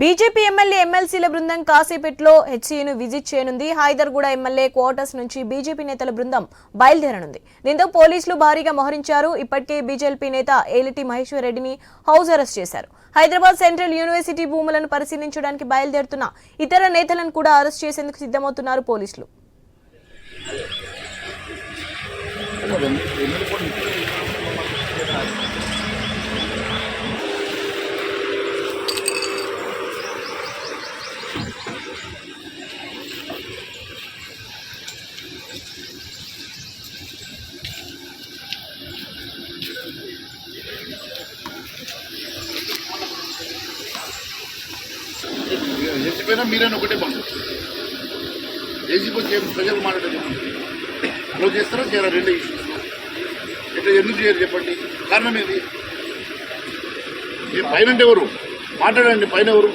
BJP MLA ఎమ్మెల్సీల బృందం కాసేపట్లో హెచ్సీను విజిట్ చేయనుంది. హైదర్గూడ ఎమ్మెల్యే క్వార్టర్స్ నుంచి బీజేపీ నేతల బృందం బయలుదేరనుంది. దీంతో పోలీసులు భారీగా మోహరించారు. ఇప్పటికే బీజేపీ నేత ఏలిటి మహేశ్వర్ రెడ్డిని హౌస్ అరెస్ట్ చేశారు. హైదరాబాద్ సెంట్రల్ యూనివర్సిటీ భూములను పరిశీలించడానికి బయలుదేరుతున్న ఇతర నేతలను కూడా అరెస్ట్ చేసేందుకు సిద్ధమవుతున్నారు పోలీసులు. చెప్పినా మీరైనా ఒకటే పంపు ఏసీపీ వచ్చి ప్రజలు మాట్లాడేది క్లోజ్ చేస్తారా? చేయరా? రెండే ఇష్యూస్ ఇట్లా ఎందుకు చేయరు చెప్పండి? కారణం ఏది? ఈ పైన అంటే ఎవరు? మాట్లాడండి పైన ఎవరు?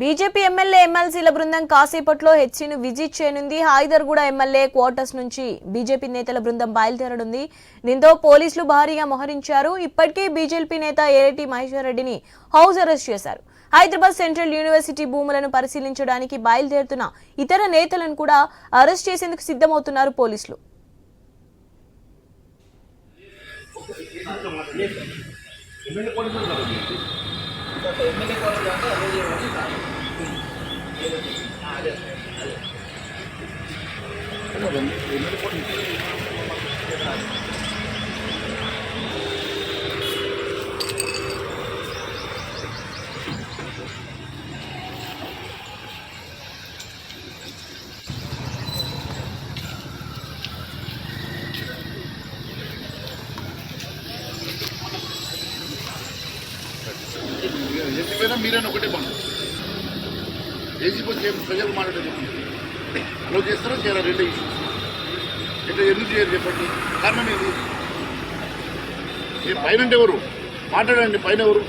బీజేపీ ఎమ్మెల్యే ఎమ్మెల్సీల బృందం కాసేపట్లో హెచ్సీను విజిట్ చేయనుంది. హైదర్గూడ ఎమ్మెల్యే క్వార్టర్స్ నుంచి బీజేపీ నేతల బృందం బయలుదేరనుంది. దీంతో పోలీసులు భారీగా మోహరించారు. ఇప్పటికే బీజేపీ నేత ఏరెడ్డి మహేశ్వర్ రెడ్డిని హౌస్ అరెస్ట్ చేశారు. హైదరాబాద్ సెంట్రల్ యూనివర్సిటీ భూములను పరిశీలించడానికి బయలుదేరుతున్న ఇతర నేతలను కూడా అరెస్ట్ చేసేందుకు సిద్ధమవుతున్నారు పోలీసులు. ఎమ్మెల్యే కాలేజ్ దాకా అదే చేయమని అదే అదే ఎమ్మెల్యే ఏసీపైనా మీరైనా ఒకటే పంపు ఏసీపీ ప్రజలు మాట్లాడేది క్లోజ్ చేస్తారా చేయరా రెండే ఇష్యూస్ ఇట్లా ఎందుకు చేయరు చెప్పండి కారణం ఏంది ఈ పైన ఎవరు మాట్లాడండి పైన ఎవరు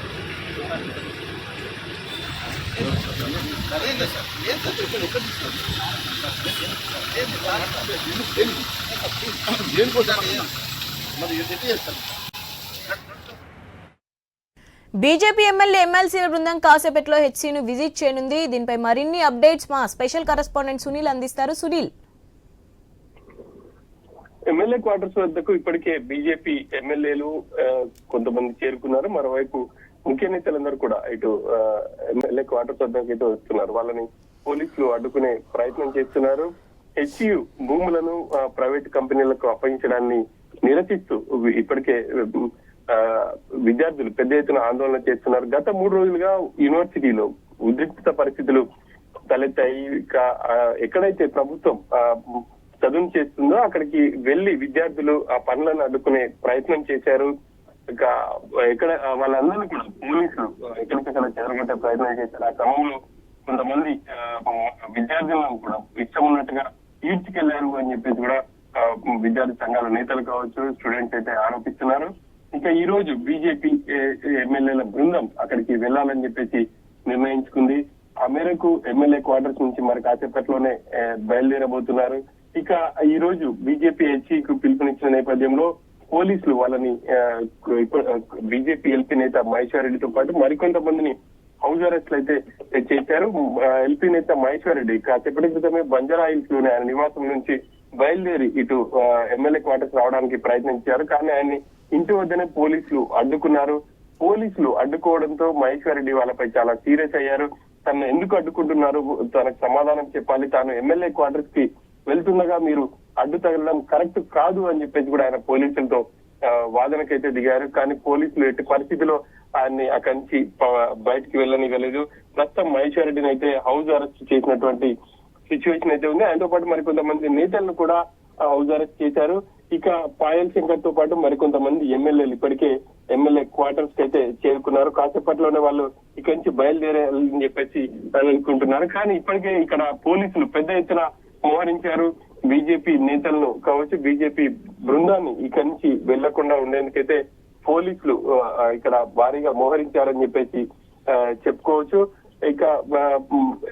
దేనికోసం మరి ఎట్లా చేస్తారు బీజేపీ ఎమ్మెల్యే ఎమ్మెల్సీల బృందం కాసేపట్లో హెచ్సీను విజిట్ చేయనుంది. దీనిపై మరిన్ని అప్డేట్స్ మా స్పెషల్ కరెస్పాండెంట్ సునీల్ అందిస్తారు. సునీల్. ఎమ్మెల్యే క్వార్టర్స్ వద్దకు ఇప్పటికే బీజేపీ ఎమ్మెల్యేలు కొంతమంది చేరుకున్నారు. మరోవైపు ముఖ్య నేతలందరూ కూడా ఇటు ఎమ్మెల్యే క్వార్టర్స్ వద్దకు అయితే వస్తున్నారు. వాళ్ళని పోలీసులు అడ్డుకునే ప్రయత్నం చేస్తున్నారు. హెచ్యు భూములను ప్రైవేట్ కంపెనీలకు అప్పగించడాన్ని నిరసిస్తూ ఇప్పటికే విద్యార్థులు పెద్ద ఎత్తున ఆందోళన చేస్తున్నారు. గత మూడు రోజులుగా యూనివర్సిటీలో ఉద్రిక్త పరిస్థితులు తలెత్తాయి. ఎక్కడైతే ప్రభుత్వం ఆ, చదువు చేస్తుందో అక్కడికి వెళ్ళి విద్యార్థులు ఆ పనులను అడ్డుకునే ప్రయత్నం చేశారు. ఇక ఎక్కడ ఆ, వాళ్ళందరినీ కూడా పోలీసులు ఎక్కడికక్కడ చెదరగొట్టే ప్రయత్నం చేశారు. ఆ క్రమంలో కొంతమంది విద్యార్థులను కూడా ఇష్టం ఉన్నట్టుగా ఈడ్చుకెళ్ళారు అని చెప్పేసి కూడా విద్యార్థి సంఘాల నేతలు కావచ్చు స్టూడెంట్స్ అయితే ఆరోపి రోజు బీజేపీ ఎమ్మెల్యేల బృందం అక్కడికి వెళ్ళాలని చెప్పేసి నిర్ణయించుకుంది. ఆ మేరకు ఎమ్మెల్యే క్వార్టర్స్ నుంచి మరి కాసేపట్లోనే బయలుదేరబోతున్నారు. ఇక ఈ రోజు బీజేపీ హెచ్ఈకు పిలుపునిచ్చిన నేపథ్యంలో పోలీసులు వాళ్ళని బీజేపీ ఎల్పీ నేత మహేశ్వర్ రెడ్డితో పాటు మరికొంతమందిని హౌస్ అరెస్ట్ అయితే చేశారు. ఎల్పీ నేత మహేశ్వర్ రెడ్డి కాసేపటి క్రితమే బంజారాయిల్స్లోని ఆయన నివాసం నుంచి బయలుదేరి ఇటు ఎమ్మెల్యే క్వార్టర్స్ రావడానికి ప్రయత్నించారు. కానీ ఆయన్ని ఇంటి వద్దనే పోలీసులు అడ్డుకున్నారు. పోలీసులు అడ్డుకోవడంతో మహేశ్వర్ రెడ్డి వాళ్ళపై చాలా సీరియస్ అయ్యారు. తను ఎందుకు అడ్డుకుంటున్నారు? తనకు సమాధానం చెప్పాలి. తాను ఎమ్మెల్యే క్వార్టర్స్కి వెళ్తుండగా మీరు అడ్డు తగలడం కరెక్ట్ కాదు అని చెప్పేసి కూడా ఆయన పోలీసులతో ఆ, వాదనకైతే దిగారు. కానీ పోలీసులు ఎట్టి పరిస్థితిలో ఆయన్ని అక్కడి నుంచి బయటికి వెళ్ళనివ్వలేదు. ప్రస్తుతం మహేశ్వర్ రెడ్డిని అయితే హౌస్ అరెస్ట్ చేసినటువంటి సిచ్యువేషన్ అయితే ఉంది. ఆయనతో పాటు మరి కొంతమంది నేతలను కూడా హౌస్ అరెస్ట్ చేశారు. ఇక పాయల్తో పాటు మరికొంతమంది ఎమ్మెల్యేలు ఇప్పటికే ఎమ్మెల్యే క్వార్టర్స్కి అయితే చేరుకున్నారు. కాసేపట్లోనే వాళ్ళు ఇక్కడి నుంచి బయలుదేరాలని చెప్పేసి అనుకుంటున్నారు. కానీ ఇప్పటికే ఇక్కడ పోలీసులు పెద్ద ఎత్తున మోహరించారు. బీజేపీ నేతలను కావచ్చు బీజేపీ బృందాన్ని ఇక్కడి నుంచి వెళ్ళకుండా ఉండేందుకైతే పోలీసులు ఇక్కడ భారీగా మోహరించారని చెప్పేసి ఆ, చెప్పుకోవచ్చు. ఇక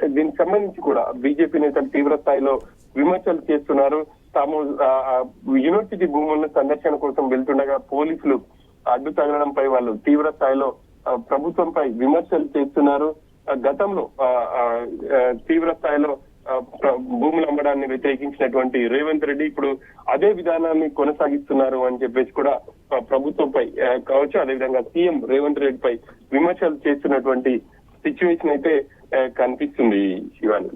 దీనికి సంబంధించి కూడా బీజేపీ నేతలు తీవ్ర స్థాయిలో విమర్శలు చేస్తున్నారు. తాము యూనివర్సిటీ భూములను సందర్శన కోసం వెళ్తుండగా పోలీసులు అడ్డు తగలడంపై వాళ్ళు తీవ్ర స్థాయిలో ప్రభుత్వంపై విమర్శలు చేస్తున్నారు. గతంలో ఆ, తీవ్ర స్థాయిలో భూములు అమ్మడాన్ని వ్యతిరేకించినటువంటి రేవంత్ రెడ్డి ఇప్పుడు అదే విధానాన్ని కొనసాగిస్తున్నారు అని చెప్పేసి కూడా ప్రభుత్వంపై కావచ్చు అదేవిధంగా సీఎం రేవంత్ రెడ్డిపై విమర్శలు చేస్తున్నటువంటి సిచ్యువేషన్ అయితే కనిపిస్తుంది శివాని.